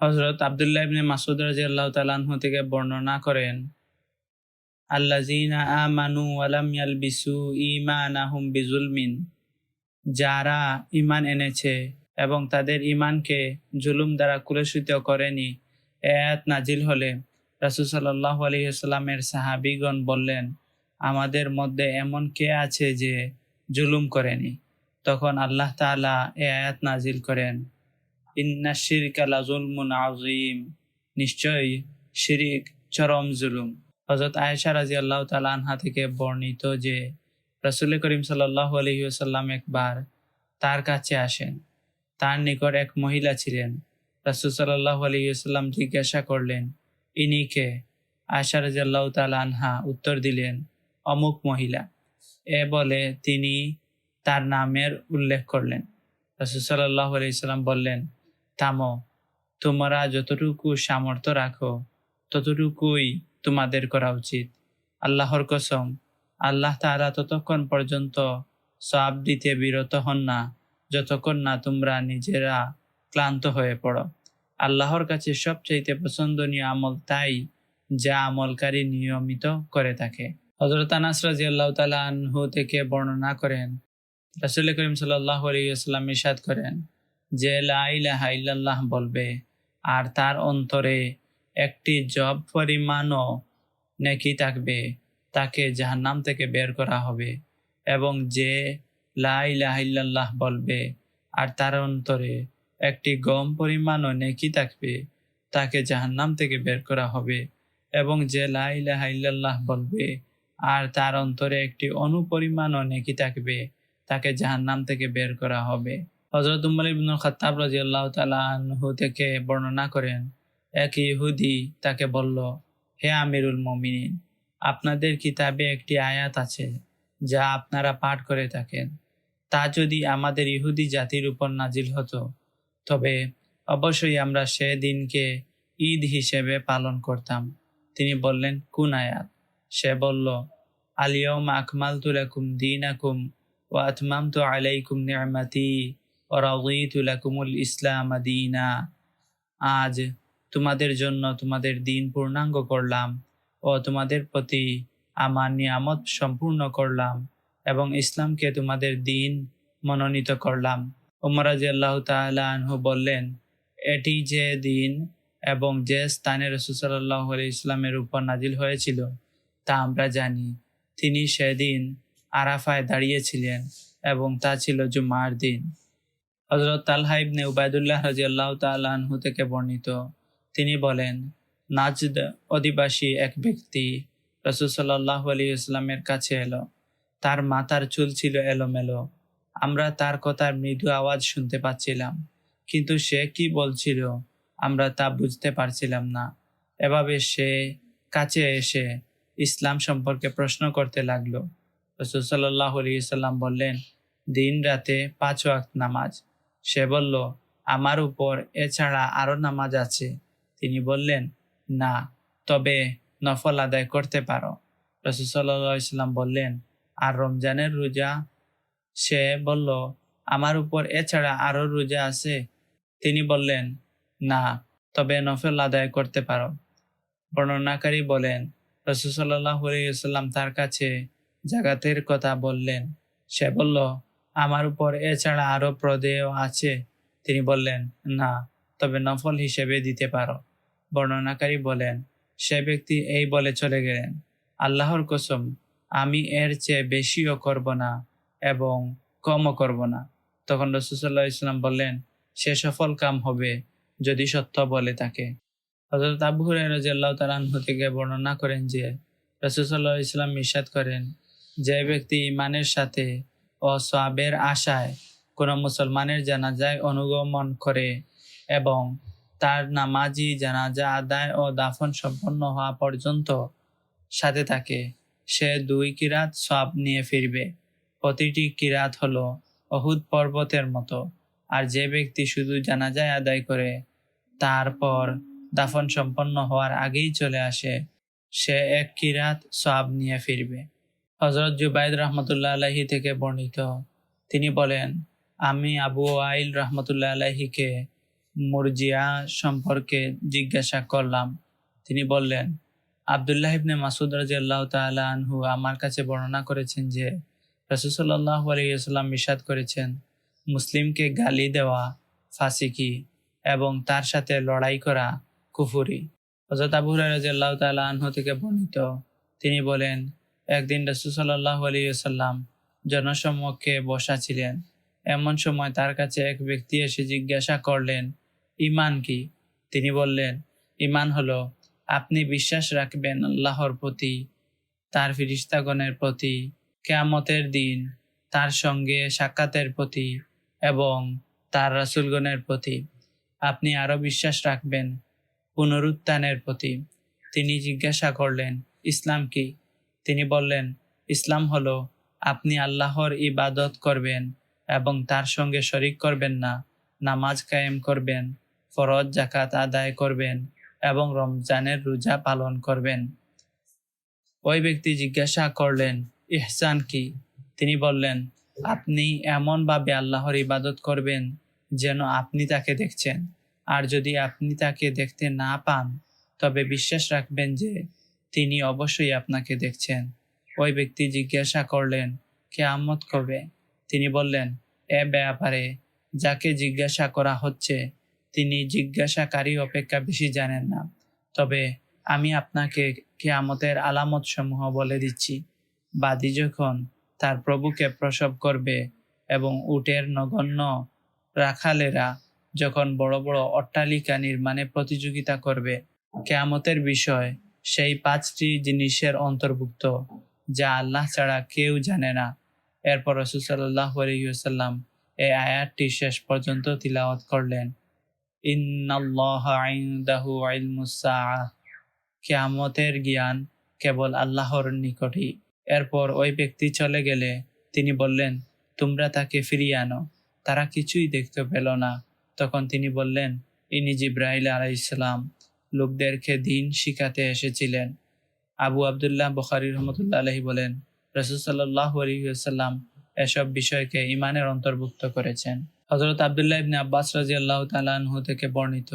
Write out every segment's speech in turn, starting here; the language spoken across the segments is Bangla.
হজরত আবদুল্লাহ ইবনে মাসুদ রাজি আল্লাহ তালাহ থেকে বর্ণনা করেন আল্লাজিনা আমানু ওয়ালাম ইয়ালবিসু ঈমানাহুম বিজুলমিন যারা ঈমান এনেছে এবং তাদের ঈমানকে জুলুম দ্বারা কুলসিত করেনি, এ আয়াত নাজিল হলে রাসূল সাল্লাল্লাহু আলাইহি ওয়াসাল্লামের সাহাবীগণ বললেন, আমাদের মধ্যে এমন কে আছে যে জুলুম করেনি? তখন আল্লাহ তাআলা এ আয়াত নাজিল করেন। ইন্না শিরকা লাজুলমুন আযীম। নিশ্চয়ই শিরিক, চরম জুলুম। হজরত আয়েশা রাজি আল্লাহ আনহা থেকে বর্ণিত যে রসুল করিম সাল্লাহ আলহিউসাল্লাম একবার তার কাছে আসেন। তার নিকট এক মহিলা ছিলেন। রসুল সাল্লাহ আলহিউসাল্লাম জিজ্ঞাসা করলেন, ইনি কে? আয়েশা রাজি আল্লাহ তালা আনহা উত্তর দিলেন, অমুক মহিলা। এ বলে তিনি তার নামের উল্লেখ করলেন। রসুল সাল্লাহ আলহিসাল্লাম বললেন থামো। তোমরা যতটুকু সামর্থ্য রাখো, ততটুকুই তোমাদের করা উচিত। আল্লাহর কসম, আল্লাহ তাআলা ততক্ষণ পর্যন্ত সব দিতে বিরত হন না, যতক্ষণ না তোমরা নিজেরা ক্লান্ত হয়ে পড়ো। আল্লাহর কাছে সবচাইতে পছন্দনীয় আমল তাই যা আমলকারী নিয়মিত করে থাকে। হজরত আনাস রাজি আল্লাহ তালা থেকে বর্ণনা করেন, রাসুল করিম সাল্লাহ আলিয়াল্লাম ইসাদ করেন যে লাইলাহা ইল্লাল্লাহ বলবে, আর তার অন্তরে একটি জব পরিমাণও নেকি থাকবে, তাকে জাহান্নাম থেকে বের করা হবে। এবং যে লাইলাহিল্লাহ বলবে, আর তার অন্তরে একটি গম পরিমাণও নেকি থাকবে, তাকে জাহান্নাম থেকে বের করা হবে। এবং যে লাইলাহিল্লাহ বলবে, আর তার অন্তরে একটি অনুপরিমাণও নেকি থাকবে, তাকে জাহান্নাম থেকে বের করা হবে। হজরত উমর ইবনুল খাত্তাব রাজিয়াল্লাহ তাআলা আনহু থেকে বর্ণনা করেন, এক ইহুদি তাকে বলল, হে আমিরুল মমিনিন, আপনাদের কিতাবে একটি আয়াত আছে যা আপনারা পাঠ করে থাকেন। তা যদি আমাদের ইহুদি জাতির উপর নাজিল হতো, তবে অবশ্যই আমরা সে দিনকে ঈদ হিসেবে পালন করতাম। তিনি বললেন, কোন আয়াত? সে বলল আলিয়ম আকমাল তুলাকুম দিন আকুম ও আতমাম তো আলাইকুম নিয়ামাতি ইসলাম দিনা। আজ তোমাদের জন্য তোমাদের দিন পূর্ণাঙ্গ করলাম ও তোমাদের প্রতি আমার নিয়ামত সম্পূর্ণ করলাম এবং ইসলামকে তোমাদের দিন মনোনীত করলাম। উমরাজ আল্লাহ তালু বললেন, এটি যে দিন এবং যে স্থানে রসুসাল্লাহ ইসলামের উপর নাজিল হয়েছিল তা আমরা জানি। তিনি সেদিন আরাফায় দাঁড়িয়েছিলেন এবং তা ছিল জুমার দিন। হজরত তালহাইবনে উবায়দুল্লাহ রাজি আল্লাহ তালহু থেকে বর্ণিত। তিনি বলেন, নাজদ অধিবাসী এক ব্যক্তি রসুল সাল্লাহ আলী ইসলামের কাছে এলো। তার মাথার চুল ছিল এলোমেলো। আমরা তার কথার মৃদু আওয়াজ শুনতে পাচ্ছিলাম। কিন্তু সে কি বলছিল, আমরা তা বুঝতে পারছিলাম না। এভাবে সে কাছে এসে ইসলাম সম্পর্কে প্রশ্ন করতে লাগল। রসুল সাল্লাহ আলী ইসলাম বললেন, দিন রাতে পাঁচ ওয়াক্ত নামাজ। সে বলল, আমার উপর এছাড়া আরও নামাজ আছে। তিনি বললেন, না, তবে নফল আদায় করতে পারো। রসুসাল্লাম বললেন, আর রমজানের রোজা? সে বলল, আমার উপর এছাড়া আরও রোজা আছে। তিনি বললেন, না, তবে নফল আদায় করতে পারো। বর্ণনাকারী বলেন রসুসাল্লাম তার কাছে জাগাতের কথা বললেন। সে বলল আমার উপর, এছাড়া আরও প্রদেয় আছে। তিনি বললেন, না, তবে নফল হিসেবে দিতে পারো। বর্ণনাকারী বলেন, সে ব্যক্তি এই বলে চলে গেলেন, আল্লাহর কসম, আমি এর চেয়ে বেশিও করব না এবং কমও করব না। তখন রসুসাল্লাহ ইসলাম বললেন, সে সফল কাম হবে যদি সত্য বলে তাকে। হজরত আবু রাজিয়াল্লাহ তালাহ থেকে বর্ণনা করেন যে রসুসাল্লাহ ইসলাম ইসাদ করেন, যে ব্যক্তি ইমানের সাথে ও সাবের আশায় কোনো মুসলমানের জানাজায় অনুগমন করে এবং তার নামাজি জানাজা আদায় ও দাফন সম্পন্ন হওয়া পর্যন্ত সাথে থাকে। সে দুই কিরাত সব নিয়ে ফিরবে। প্রতিটি কিরাত হলো অহুদ পর্বতের মতো। আর যে ব্যক্তি শুধু জানাজায় আদায় করে তারপর দাফন সম্পন্ন হওয়ার আগেই চলে আসে। সে এক কিরাত সব নিয়ে ফিরবে। হজরত জুবাইদ রহমতুল্লাহ আলাহি থেকে বর্ণিত। তিনি বলেন, আমি আবু আইল রহমতুল্লাহ আলাহিকে মুরজিয়া সম্পর্কে জিজ্ঞাসা করলাম। তিনি বললেন, আবদুল্লাহ ইবনে মাসুদ রাজিয়াল্লাহ তাআলা আনহু আমার কাছে বর্ণনা করেছেন যে রসুল্লাহ আলাইসাল্লাম বিষাদ করেছেন, মুসলিমকে গালি দেওয়া ফাসিকি এবং তার সাথে লড়াই করা কুফুরি। হজরত আবু রাজিয়াল্লাহ তাআলা আনহু থেকে বর্ণিত। তিনি বলেন একদিন রসুল্লাহ আলাইসাল্লাম জনসম্মুখে বসা ছিলেন। এমন সময় তার কাছে এক ব্যক্তি এসে জিজ্ঞাসা করলেন ইমান কি? তিনি বললেন ইমান হলো, আপনি বিশ্বাস রাখবেন আল্লাহর প্রতি, তার ফিরিস্তাগণের প্রতি, কেয়ামতের দিন, তার সঙ্গে সাক্ষাতের প্রতি এবং তার রাসুলগণের প্রতি। আপনি আরও বিশ্বাস রাখবেন, পুনরুত্থানের প্রতি। তিনি জিজ্ঞাসা করলেন, ইসলাম কি? তিনি বললেন, ইসলাম হলো, আপনি আল্লাহর ইবাদত করবেন এবং তার সঙ্গে শরিক করবেন না, নামাজ কায়েম করবেন, ফরজ জাকাত আদায় করবেন এবং রমজানের রোজা পালন করবেন। ওই ব্যক্তি জিজ্ঞাসা করলেন, ইহসান কি? তিনি বললেন, আপনি এমনভাবে আল্লাহর ইবাদত করবেন যেন আপনি তাকে দেখছেন। আর যদি আপনি তাকে দেখতে না পান, তবে বিশ্বাস রাখবেন যে তিনি অবশ্যই আপনাকে দেখছেন। ওই ব্যক্তি জিজ্ঞাসা করলেন, কে কেয়ামত কবে? তিনি বললেন, এ ব্যাপারে যাকে জিজ্ঞাসা করা হচ্ছে, তিনি জিজ্ঞাসাকারী অপেক্ষা বেশি জানেন না। তবে আমি আপনাকে কেয়ামতের আলামত সমূহ বলে দিচ্ছি। বাদী যখন তার প্রভুকে প্রসব করবে এবং উটের নগণ্য রাখালেরা যখন বড় বড় অট্টালিকা নির্মাণে প্রতিযোগিতা করবে, কেয়ামতের বিষয় সেই পাঁচটি জিনিসের অন্তর্ভুক্ত যা আল্লাহ ছাড়া কেউ জানে না। এরপর রসুসাল্লাহ আলহিউসাল্লাম এই আয়াতটি শেষ পর্যন্ত তিলাওয়াত করলেন। কেয়ামতের জ্ঞান কেবল আল্লাহর নিকটই। এরপর ওই ব্যক্তি চলে গেলে তিনি বললেন, তোমরা তাকে ফিরিয়ে আনো। তারা কিছুই দেখতে পেল না। তখন তিনি বললেন, ইনি জিব্রাহিল আলাইসালাম লোকদেরকে দিন শিখাতে এসেছিলেন। আবু আবদুল্লাহ বখারি রহমতুল্লাহ আলহী বলেন, রসুল সাল্লাহ আলহিহাল্লাম এসব বিষয়কে ইমানের অন্তর্ভুক্ত করেছেন। হজরত আবদুল্লাহ ইবনে আব্বাস রাজি আল্লাহ তালাহু থেকে বর্ণিত।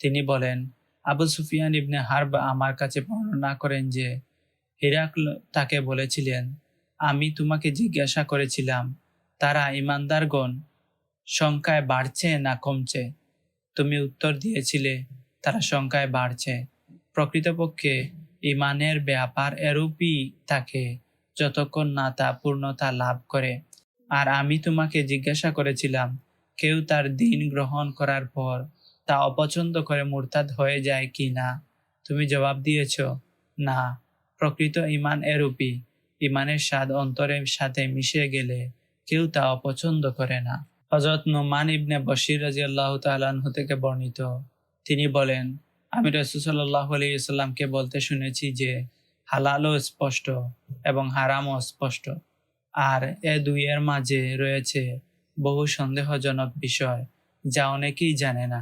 তিনি বলেন, আবু সুফিয়ান ইবনে হারব আমার কাছে বর্ণনা করেন যে, হিরাকল তাকে বলেছিলেন, আমি তোমাকে জিজ্ঞাসা করেছিলাম, তারা ইমানদারগণ সংখ্যায় বাড়ছে না কমছে? তুমি উত্তর দিয়েছিলে তারা সংখ্যায় বাড়ছে। প্রকৃতপক্ষে ইমানের ব্যাপার এরূপই থাকে, যতক্ষণ না তা পূর্ণতা লাভ করে। আর আমি তোমাকে জিজ্ঞাসা করেছিলাম, কেউ তার দিন গ্রহণ করার পর তা অপছন্দ করে মুরতাদ হয়ে যায় কি না? তুমি জবাব দিয়েছ, না, প্রকৃত ইমান এরূপী ইমানের স্বাদ অন্তরের সাথে মিশে গেলে কেউ তা অপছন্দ করে না। হজরত নোমান ইবনে বশির রাজি আল্লাহ তালাহ থেকে বর্ণিত তিনি বলেন, আমি রসুসাল্লাহ আলাইসাল্লামকে বলতে শুনেছি যে হালালও স্পষ্ট এবং হারামও স্পষ্ট। আর এ দুইয়ের মাঝে রয়েছে বহু সন্দেহজনক বিষয় যা অনেকেই জানে না।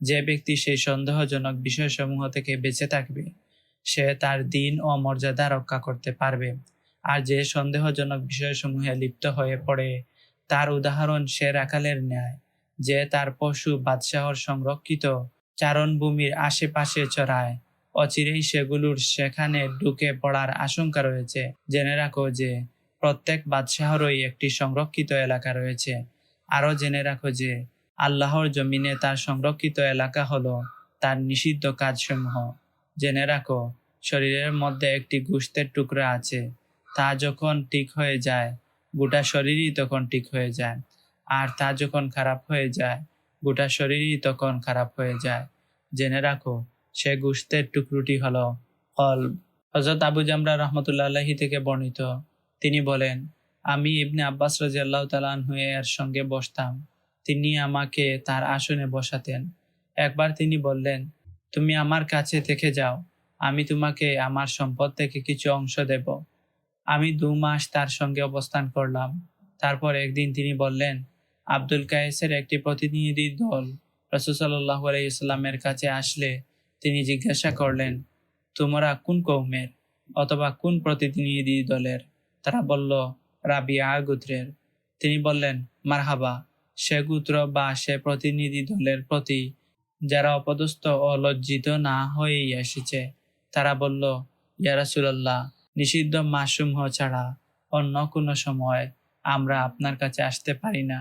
যে ব্যক্তি সেই সন্দেহজনক বিষয়সমূহ থেকে বেঁচে থাকবে, সে তার দিন ও মর্যাদা রক্ষা করতে পারবে। আর যে সন্দেহজনক বিষয়সমূহে লিপ্ত হয়ে পড়ে, তার উদাহরণ সে রাখালের ন্যায়, যে তার পশু বাদশাহর সংরক্ষিত চারণভূমির আশেপাশে চড়ায়। অচিরেই সেগুলোর সেখানে ঢুকে পড়ার আশঙ্কা রয়েছে। জেনে রাখো যে, প্রত্যেক বাদশাহরই একটি সংরক্ষিত এলাকা রয়েছে। আরও জেনে রাখো যে, আল্লাহর জমিনে তার সংরক্ষিত এলাকা হলো তার নিষিদ্ধ কাজসমূহ। জেনে রাখো, শরীরের মধ্যে একটি গুস্তের টুকরা আছে। তা যখন ঠিক হয়ে যায়, গোটা শরীরই তখন ঠিক হয়ে যায়। আর তা যখন খারাপ হয়ে যায় গোটা শরীরই তখন খারাপ হয়ে যায়। জেনে রাখো, সে গুস্তের টুকরুটি হল কল হজরত আবু জামরা রহমতুল্লাহি থেকে বর্ণিত। তিনি বলেন, আমি ইবনে আব্বাস রাজি আল্লাহ তালানহুয়ে এর সঙ্গে বসতাম। তিনি আমাকে তার আসনে বসাতেন। একবার তিনি বললেন, তুমি আমার কাছে থেকে যাও, আমি তোমাকে আমার সম্পদ থেকে কিছু অংশ দেব। আমি দু মাস তার সঙ্গে অবস্থান করলাম। তারপর একদিন তিনি বললেন আব্দুল কায়েসের একটি প্রতিনিধি দল রসুসাল্লাহ আলাইসাল্লামের কাছে আসলে তিনি জিজ্ঞাসা করলেন, তোমরা কোন কৌমের অথবা কোন প্রতিনিধি দলের? তারা বলল, রাবিয়া গোত্রের। তিনি বললেন, মারহাবা, সে গোত্র বা সে প্রতিনিধি দলের প্রতি যারা অপদস্থ ও লজ্জিত না হয়েই এসেছে। তারা বলল, ইয়া রাসূলুল্লাহ, নিষিদ্ধ মাসসমূহ ছাড়া অন্য কোনো সময় আমরা আপনার কাছে আসতে পারি না।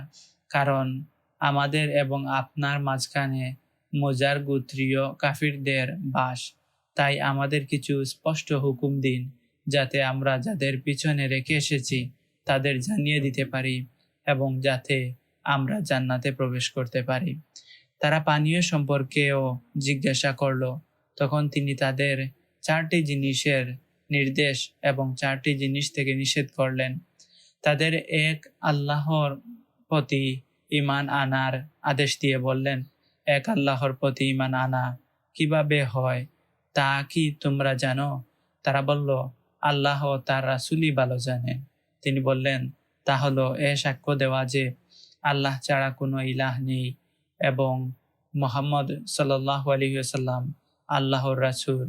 কারণ আমাদের এবং আপনার মাঝখানে মোজার গোত্রীয় কাফিরদের বাস। তাই আমাদের কিছু স্পষ্ট হুকুম দিন, যাতে আমরা যাদের পিছনে রেখে এসেছি, তাদের জানিয়ে দিতে পারি এবং যাতে আমরা জান্নাতে প্রবেশ করতে পারি। তারা পানীয় সম্পর্কেও জিজ্ঞাসা করল। তখন তিনি তাদের চারটি জিনিসের নির্দেশ এবং চারটি জিনিস থেকে নিষেধ করলেন। তাদের এক আল্লাহর প্রতি ইমান আনার আদেশ দিয়ে বললেন, এক আল্লাহর প্রতি ইমান আনা কীভাবে হয়? তা কি তোমরা জানো? তারা বলল, আল্লাহ তার রাসুলই ভালো জানেন। তিনি বললেন, তা হলো এ সাক্ষ্য দেওয়া যে আল্লাহ ছাড়া কোনো ইলাহ নেই এবং মোহাম্মদ সাল্লাহ আলহিসাল্লাম আল্লাহর রাসুল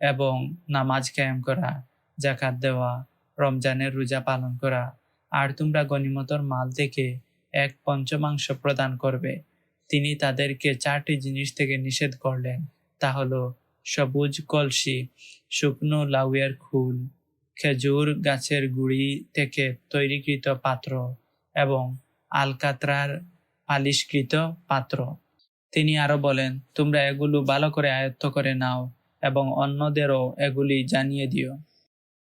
এবং নামাজ কায়েম করা জাকাত দেওয়া, রমজানের রোজা পালন করা, আর তোমরা গনিমতর মাল থেকে এক পঞ্চমাংশ প্রদান করবে। তিনি তাদেরকে চারটি জিনিস থেকে নিষেধ করলেন। তা হল সবুজ কলসি, শুকনো লাউয়ের খুল, খেজুর গাছের গুড়ি থেকে তৈরিকৃত পাত্র এবং আলকাত্রার পালিশকৃত পাত্র। তিনি আরও বলেন, তোমরা এগুলো ভালো করে আয়ত্ত করে নাও এবং অন্যদেরও এগুলি জানিয়ে দিও।